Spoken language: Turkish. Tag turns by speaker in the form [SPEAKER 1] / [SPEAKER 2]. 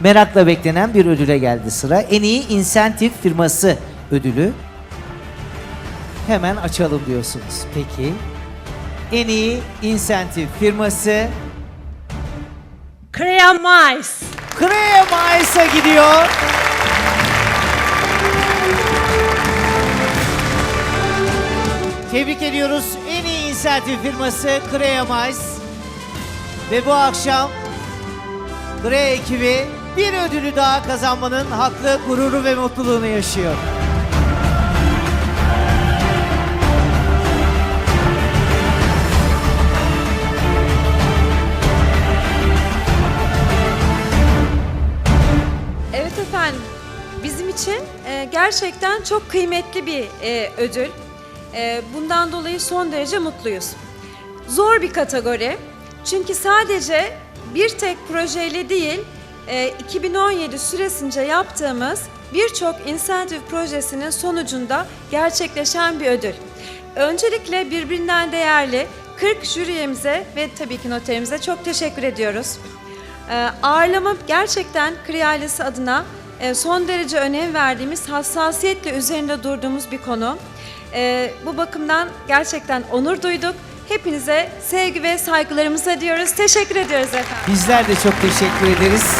[SPEAKER 1] Merakla beklenen bir ödüle geldi sıra. En iyi insentif firması ödülü. Hemen açalım diyorsunuz. Peki. En iyi insentif firması
[SPEAKER 2] Kremais.
[SPEAKER 1] Kremais'a gidiyor. Tebrik ediyoruz. En iyi insentif firması Kremais. Ve bu akşam Kre ekibi bir ödülü daha kazanmanın haklı gururu ve mutluluğunu yaşıyor.
[SPEAKER 2] Evet efendim. Bizim için e, gerçekten çok kıymetli bir e, ödül. E, bundan dolayı son derece mutluyuz. Zor bir kategori. Çünkü sadece bir tek projeyle değil, e, 2017 süresince yaptığımız birçok insentif projesinin sonucunda gerçekleşen bir ödül. Öncelikle birbirinden değerli 40 jüri üyemize ve tabii ki noterimize çok teşekkür ediyoruz. Ee, ağırlama gerçekten Kri adına e, son derece önem verdiğimiz, hassasiyetle üzerinde durduğumuz bir konu. Ee, bu bakımdan gerçekten onur duyduk. Hepinize sevgi ve saygılarımızı diyoruz. Teşekkür ediyoruz efendim.
[SPEAKER 1] Bizler de çok teşekkür ederiz.